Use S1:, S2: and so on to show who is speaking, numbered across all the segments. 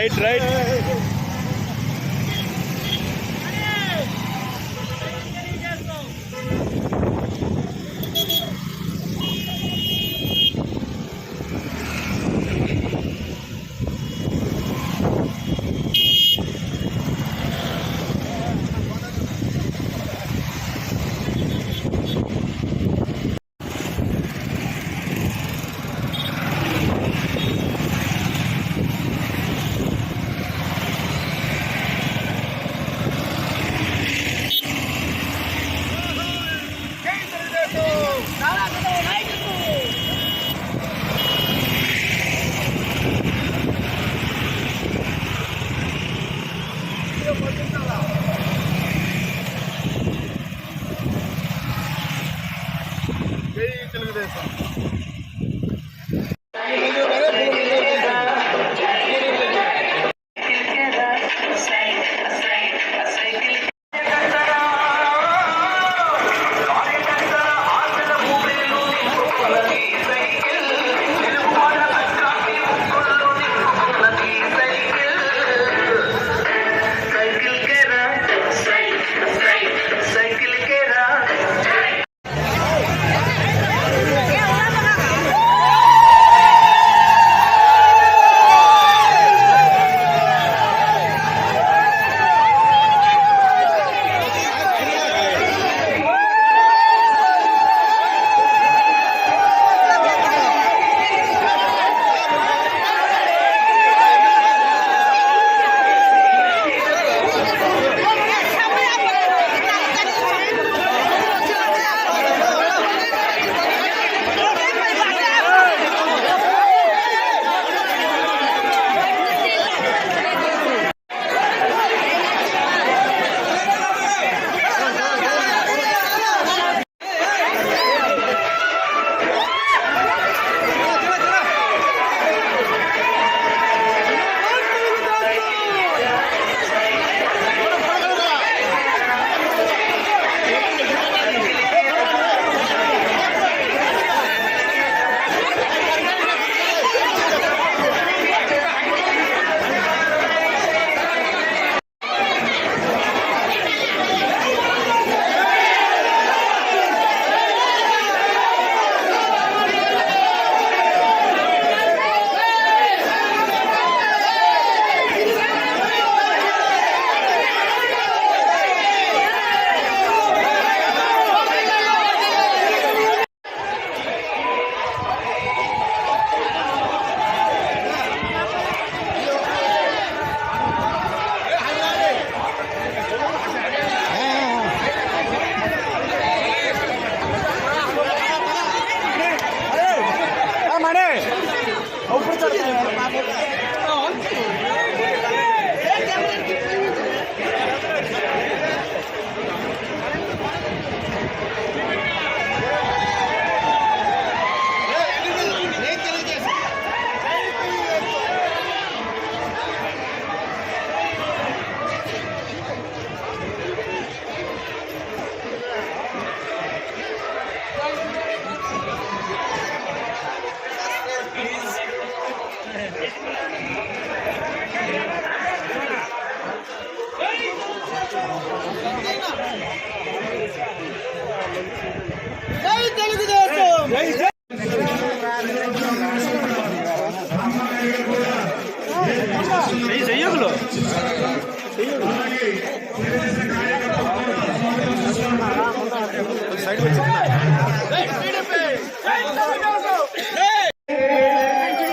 S1: Right right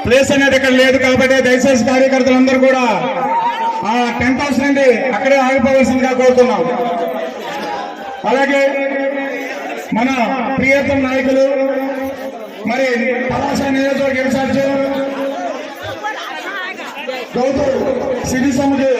S2: place అనేది ఇక్కడ లేదు కాబట్టి దయచేసి కార్యకర్తలందరూ కూడా ఆ టెంట్ హౌస్ నుండి అక్కడే ఆగిపోవలసిందిగా కోరుతున్నాం. అలాగే మన ప్రియతమ నాయకులు మరి పలాస నియోజకవర్గ ఇన్ఛార్జ్ గౌతమ్ సిరి సమితి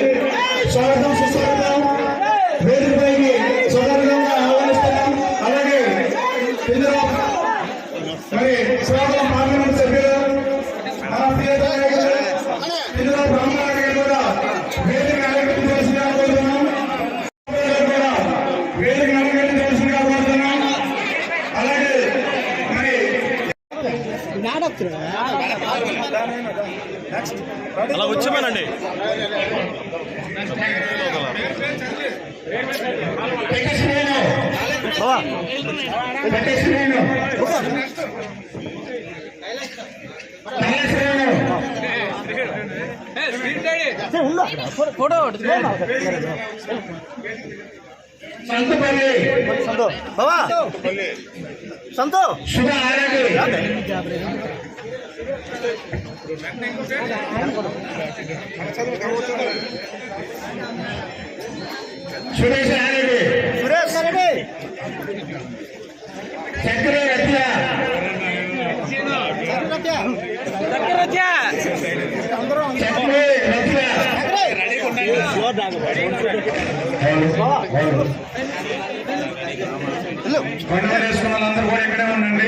S2: వెంకటేశ్వరరావు
S3: బావా
S2: వెంకటేశ్వరరావు వెంకటేశ్వరరావు సంతపల్లి
S3: సంతో బావా సంతో
S2: సుధా ఆరోగ్య సురేష్ ఆరోగ్య
S3: సురేష్ రెడ్డి
S2: చక్ర రత్న చక్ర వంట చేసుకున్న వాళ్ళందరూ కూడా ఇక్కడే ఉండండి.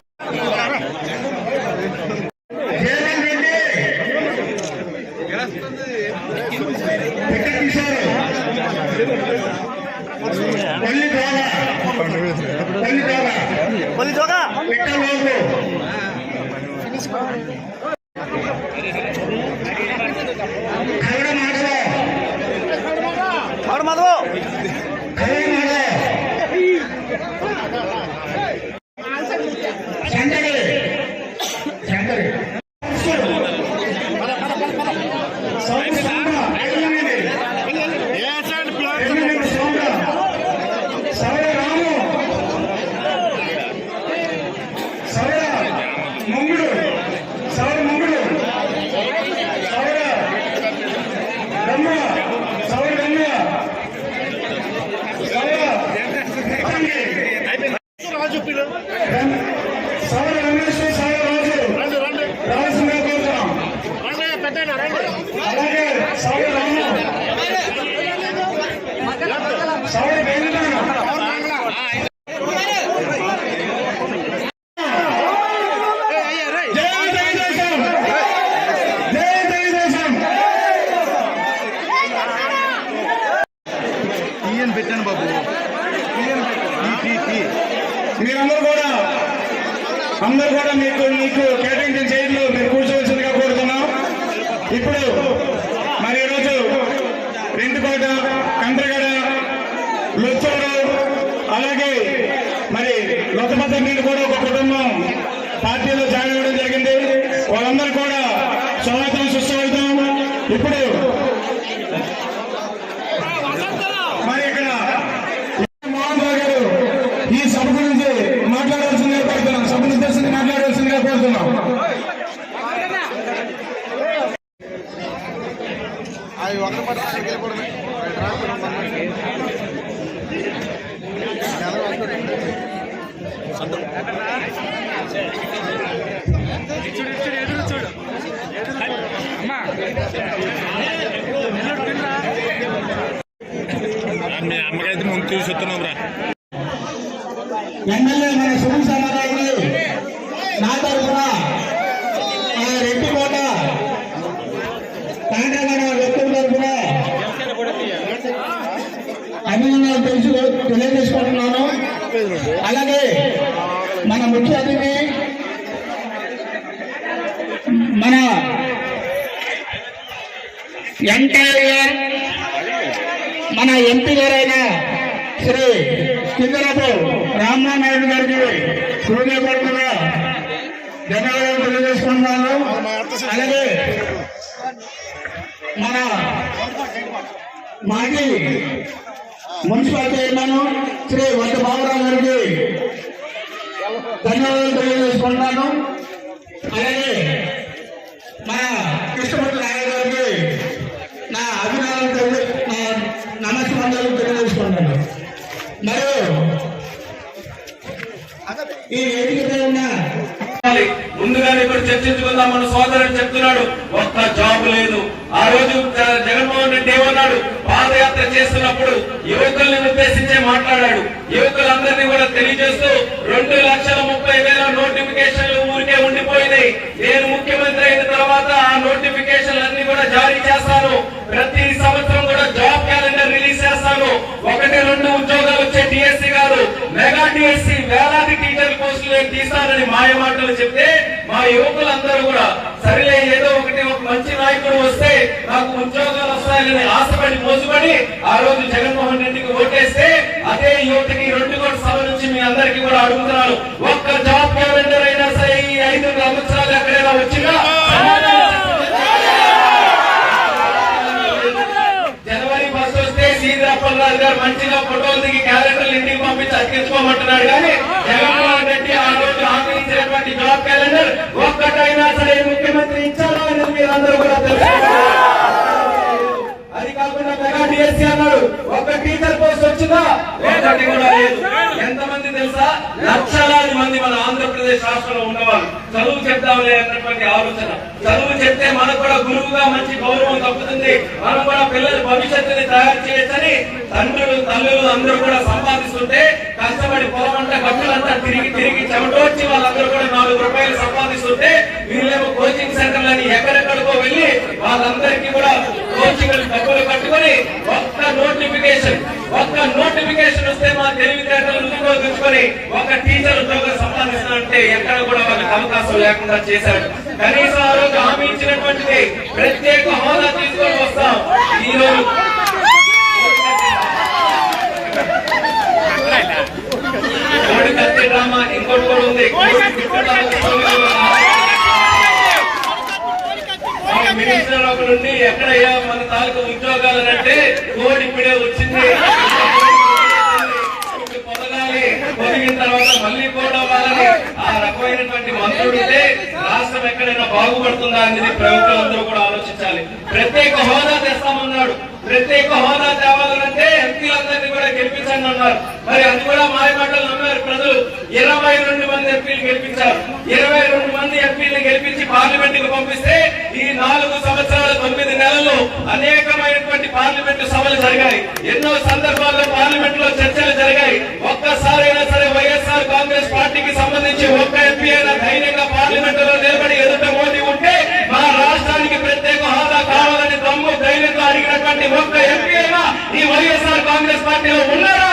S2: అందరూ కూడా మీకు మీకు కేటాయించిన చైర్లు మీరు కూర్చోవలసిందిగా కోరుతున్నాం. ఇప్పుడు మరి ఈరోజు రెండుకోట కంట్రగడ లొచ్చూరు అలాగే మరి లొత్తపత్ర మీరు కూడా ఒక కుటుంబం పార్టీలో జాయిన్ అవ్వడం జరిగింది. వాళ్ళందరూ కూడా స్వాగతం సుస్వాగతం. ఇప్పుడు మరి ఇక్కడ మోహన్ రావు గారు ఈ సభ గురించి మాట్లాడాల్సిందిగా కోరుతున్నాం సభను ఉద్దేశించి మాట్లాడాల్సిందిగా కోరుతున్నాం
S3: అవి ఒకరి పట్ల వెళ్ళకూడదు మీ అమ్మకైతే ముందు చూస్తున్నాం రా.
S2: ఎమ్మెల్యే మన సునీల్ సమారావుని నా తరఫున ఆ రెడ్డికోట కాండ్రగడ వ్యక్తుల తరఫున అభినందనలు తెలుసు తెలియజేసుకుంటున్నాను. అలాగే మన ముఖ్య అతిథి మన ఎంటైర్ మన ఎంపీ గారైన శ్రీ కిందరపు రామ్మోహన్ నాయుడు గారికి హృదయపూర్వకంగా ధన్యవాదాలు తెలియజేసుకుంటున్నాను. అలాగే మన మాజీ మున్సిపల్ చైర్మన్ శ్రీ వంట బాబురావు గారికి ధన్యవాదాలు తెలియజేసుకుంటున్నాను. అలాగే మన కృష్ణమూర్తి నాయుడు గారికి నా అభినందనలు తెలియ నా నమస్కారాలు తెలియజేసుకుంటున్నాను. మరియు ఈ వేదికపై ఉన్న
S4: ముందుగానే ఇప్పుడు
S1: చర్చించుకుందాం మన సోదరుడు చెప్తున్నాడు ఒక్క జాబ్ లేదు. ఆ రోజు జగన్మోహన్ రెడ్డి ఏమన్నాడు? పాదయాత్ర చేస్తున్నప్పుడు యువకుల్ని ఉద్దేశించే మాట్లాడాడు. యువకులందరినీ కూడా తెలియజేస్తూ రెండు లక్షల ముప్పై వేల నోటిఫికేషన్లు ఊరికే ఉండిపోయినాయి. నేను ముఖ్యమంత్రి అయిన తర్వాత ఆ నోటిఫికేషన్లు అన్ని కూడా జారీ చేస్తాను. ప్రతి సంవత్సరం కూడా జాబ్ క్యాలెండర్ రిలీజ్ చేస్తాను ఒకటి రెండు ఉద్యోగాలు వచ్చే డిఎస్సి గారు మెగా డిఎస్సి వేలాది టీచర్ పోస్టులు నేను తీస్తానని మాయ మాటలు చెప్తే మా యువకులందరూ కూడా సరిలే ఏదో ఒకటి ఒక మంచి నాయకుడు వస్తే నాకు ఉద్యోగాలు వస్తాయని ఆశపడి మోసపడి ఆ రోజు జగన్మోహన్ రెడ్డికి ఓటేస్తే అదే యువతకి రెండు కోట్ల సభ నుంచి మీ అందరికీ కూడా అడుగుతున్నాను. ఒక్క జాబ్ క్యాలెండర్ అయినా సరే ఈ ఐదు సంవత్సరాలు ఎక్కడైనా వచ్చినా జనవరి ఫస్ట్ వస్తే సీతారామరాజు గారు మంచిగా ఫోటోలు దిగి ఇంటికి పంపించి అతికించుకోమంటున్నాడు కానీ జగన్మోహన్ రెడ్డి ఆ రోజు హామీ జాబ్ క్యాలెండర్ ఒక్కటైనా సరే ముఖ్యమంత్రి ఇచ్చారా అనేది మీరందరూ కూడా తెలుసుకోవాలి. డిఎస్సీ అన్నాడు. ఒక టీచర్ పోస్ట్ వచ్చిందా? ఒకటి కూడా లేదు. ఎంతమంది తెలుసా? లక్షలాది మంది మన ఆంధ్రప్రదేశ్ రాష్ట్రంలో ఉన్నవాళ్ళు చదువు చెప్తాంలే అన్నటువంటి ఆలోచన. చదువు చెప్తే మనకు కూడా గురువుగా మంచి గౌరవం తప్పుతుంది మనం కూడా పిల్లల భవిష్యత్తుని తయారు చేయొచ్చని తండ్రులు తల్లులు అందరూ కూడా సంపాదిస్తుంటే కష్టపడి పొలమంట గట్టులంతా తిరిగి తిరిగి చెమటోచ్చి వాళ్ళందరూ కూడా నాలుగు రూపాయలు సంపాదిస్తుంటే వీళ్ళేమో కోచింగ్ సెంటర్లని ఎక్కడెక్కడికో వెళ్ళి వాళ్ళందరికీ కూడా కోచింగ్ డబ్బులు కట్టుకొని ఒక్క నోటిఫికేషన్ ఒక్క నోటిఫికేషన్ వస్తే మా తెలివితేటలు ఉపయోగించుకొని ఒక టీచర్ ఉద్యోగం సంపాదిస్తానంటే ఎక్కడ కూడా వాళ్ళకి అవకాశం లేకుండా చేశాడు. కనీస ఆరోగ్య హామీ ఇచ్చినటువంటిది ప్రత్యేక హోదా తీసుకొని వస్తాం. ఈ రోజు డ్రామా ఇంకోటి కూడా ఉంది. మినిస్టర్ ఒకరు ఉండి ఎక్కడయ్యా మన తాలూకు ఉద్యోగాలు అంటే కోడి ఇప్పుడే వచ్చింది. ఇప్పుడు పొదగాలి పొదిగిన తర్వాత మళ్ళీ కోడ్ అవ్వాలని ఆ రకమైనటువంటి మంత్రుడు ఉంటే రాష్ట్రం ఎక్కడైనా బాగుపడుతుందా అనేది ప్రభుత్వాలందరూ కూడా ఆలోచించాలి. ప్రత్యేక హోదా తెస్తామన్నాడు. ప్రత్యేక హోదా తేవాలంటే ఎంపీలందరినీ కూడా గెలిపించండి అన్నారు. మరి అది కూడా మాయ మాటలు నమ్మారు ప్రజలు. ఇరవై రెండు మంది ఎంపీలు గెలిపించారు. ఇరవై రెండు నాలుగు సంవత్సరాల తొమ్మిది నెలలు అనేకమైనటువంటి పార్లమెంటు సభలు జరిగాయి. ఎన్నో సందర్భాల్లో పార్లమెంట్లో చర్చలు జరిగాయి. ఒక్కసారైనా సరే వైఎస్ఆర్ కాంగ్రెస్ పార్టీకి సంబంధించి ఒక్క ఎంపీ అయినా ధైర్యంగా పార్లమెంట్లో నిలబడి ఎదుట మోదీ ఉంటే మా రాష్ట్రానికి ప్రత్యేక హోదా కావాలని దమ్ము ధైర్యంగా అడిగినటువంటి ఒక్క ఎంపీ అయినా ఈ వైఎస్ఆర్ కాంగ్రెస్ పార్టీలో ఉన్నారా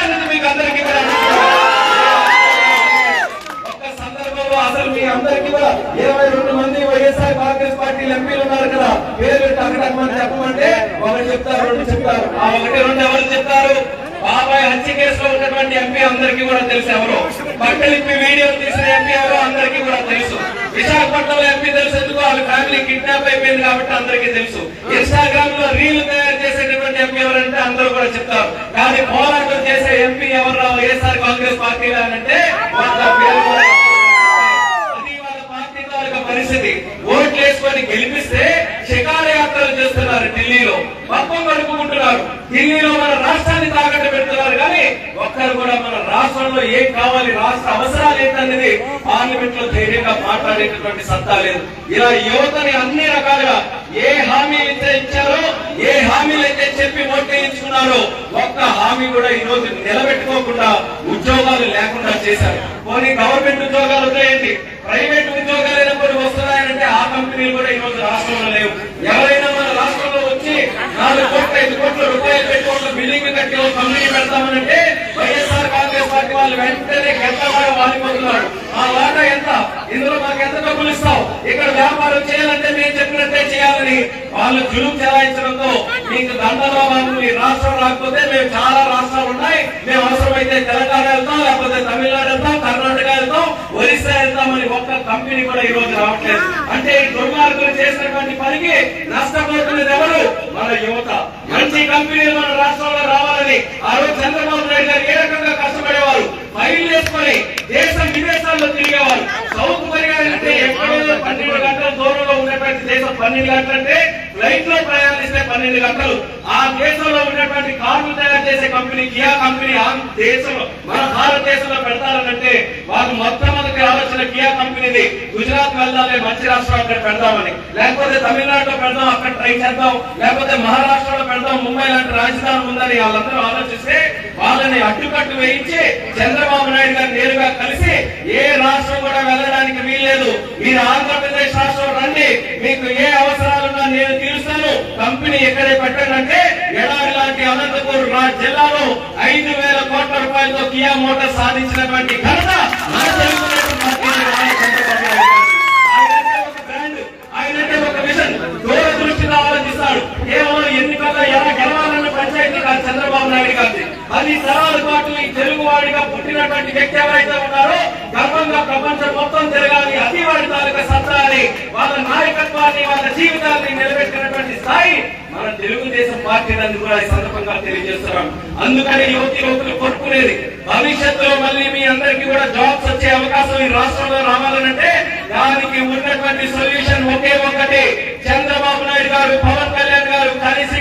S1: అందరికీ కూడా ఇరవై రెండు మంది వైఎస్ఆర్ కాంగ్రెస్ పార్టీ ఎంపీలు ఉన్నారు కదా. పేరు టక్కడమని చెప్పమంటే ఒకటి చెప్తారు రెండు చెప్తారు. ఆ ఒకటి రెండు ఎవరు చెప్తారు? బాబాయ్ హత్య కేసులో ఉన్నటువంటి ఎంపీ అందరికీ కూడా తెలుసు ఎవరు. పక్కలిప్పి వీడియో తీసిన ఎంపీ ఎవరో అందరికీ కూడా తెలుసు. విశాఖపట్నంలో ఎంపీ తెలుసు ఎందుకు? వాళ్ళ ఫ్యామిలీ కిడ్నాప్ అయిపోయింది కాబట్టి అందరికీ తెలుసు. ఇన్స్టాగ్రామ్లో రీల్ తయారు చేసేటటువంటి ఎంపీ ఎవరంటే అందరూ కూడా చెప్తారు. కానీ పోరాటం చేసే ఎంపీ ఎవరు వైఎస్ఆర్ కాంగ్రెస్ పార్టీ అంటే పరిస్థితి. ఓట్లు వేసుకొని గెలిపిస్తే శకాల యాత్రలు చేస్తున్నారు ఢిల్లీలో. పక్కం గడుపుకుంటున్నారు ఢిల్లీలో మన రాష్ట్రాన్ని తాకట్టు పెడుతున్నారు కానీ ఒక్కరు కూడా మన రాష్ట్రంలో ఏం కావాలి రాష్ట్ర అవసరాలు ఏంటనేది పార్లమెంట్లో ధైర్యంగా మాట్లాడేటటువంటి సత్తా లేదు. ఇలా యువతని అన్ని రకాలుగా ఏ హామీలు అయితే ఇచ్చారో ఏ హామీలు అయితే చెప్పి ఓటేయించుకున్నారో ఒక్క హామీ కూడా ఈ రోజు నిలబెట్టుకోకుండా ఉద్యోగాలు లేకుండా చేశారు. పోనీ గవర్నమెంట్ ఉద్యోగాలు ఉన్నాయండి. ప్రైవేట్ ఉద్యోగాలు అయినప్పుడు వస్తున్నాయంటే ఆ కంపెనీలు కూడా ఈ రోజు రాష్ట్రంలో లేవు ఎవరైనా మన రాష్ట్రంలో వచ్చి నాలుగు కోట్ల ఐదు కోట్ల రూపాయలు పెట్టుకోవడం బిల్డింగ్ కట్టి ఒక కంపెనీ పెడతామనంటే వైఎస్ఆర్ కాంగ్రెస్ పార్టీ వాళ్ళు వెంటనే గెట్టగా వాలిపోతున్నారు. ఆ వాటా ఎంత? ఇందులో మాకు ఎంత డబ్బులు ఇస్తావు? ఇక్కడ వ్యాపారం చేయాలంటే మేము చెప్పినట్టే చేయాలని వాళ్ళు జులుం చెలాయించడంతో మీకు దండలో వాళ్ళు ఈ రాష్ట్రం రాకపోతే మేము చాలా రాష్ట్రాలు ఉన్నాయి. మేము అవసరమైతే తెలంగాణ వెళ్తాం లేకపోతే తమిళనాడు వెళ్తాం కర్ణాటక వెళ్తాం ఒరిస్సా వెళ్తామని ఒక్క కంపెనీ కూడా ఈ రోజు రావట్లేదు. అంటే ఈ దుర్మార్గులు చేసినటువంటి దానికి నష్టపోతున్నది ఎవరు? మన యువత. మంచి కంపెనీలు మన రాష్ట్రంలో రావాలని ఆ రోజు చంద్రబాబు నాయుడు గారు ఏ రకంగా కష్టపడేవారు? ఫైల్ చేసుకొని దేశం విదేశాల్లో తిరిగేవారు సౌత్ కొరియా అంటే ఎక్కడో పన్నెండు గంటల దూరంలో ఉన్నటువంటి దేశం పన్నెండు గంటలంటే ఫ్లైట్లో ప్రయాణిస్తే పన్నెండు గంటలు. ఆ దేశంలో ఉన్నటువంటి కార్లు తయారు చేసే కంపెనీ కియా కంపెనీ ఆ దేశంలో మన భారతదేశంలో పెడతారనంటే వాళ్ళు మొట్టమొదటి ఆలోచన కియా కంపెనీని గుజరాత్ వెళ్ళాలి మంచి రాష్ట్రం అక్కడ పెడదామని. లేకపోతే తమిళనాడులో పెడదాం అక్కడ ట్రై చేద్దాం. లేకపోతే మహారాష్ట్రలో పెడదాం ముంబై లాంటి రాజధాని ఉందని వాళ్ళందరూ ఆలోచిస్తే వాళ్ళని అడ్డుకట్టు వేయించి చంద్రబాబు నాయుడు గారు నేరుగా కలిసి ఏ రాష్ట్రం కూడా వెళ్ళడానికి వీల్లేదు. మీరు ఆంధ్రప్రదేశ్ రాష్ట్రం రండి. మీకు ఏ అవసరాలున్నా నేను తీరుస్తాను. కంపెనీ ఎక్కడే పెట్టండి అంటే ఎడారి లాంటి అనంతపూర్ రా- జిల్లాలో ఐదు వేల కోట్ల రూపాయలతో కియా మోటార్ సాధించినటువంటి ఘనత పది తరాల పాటు ఈ తెలుగు వాడిగా పుట్టినటువంటి వ్యక్తి ఎవరైతే ఉన్నారో గర్వంగా ప్రపంచం మొత్తం తిరగాలి అది వాడి తాలూకా సత్తా వాళ్ళ నాయకత్వాన్ని వాళ్ళ జీవితాన్ని నిలబెట్టినటువంటి స్థాయి మన తెలుగుదేశం పార్టీ అని కూడా ఈ సందర్భంగా తెలియజేస్తున్నాం. అందుకని యువతి యువకులు కోరుకునేది భవిష్యత్తులో మళ్ళీ మీ అందరికీ కూడా జాబ్స్ వచ్చే అవకాశం ఈ రాష్ట్రంలో రావాలనంటే దానికి ఉన్నటువంటి సొల్యూషన్ ఒకే ఒక్కటి. చంద్రబాబు నాయుడు గారు పవన్ కళ్యాణ్ గారు కలిసి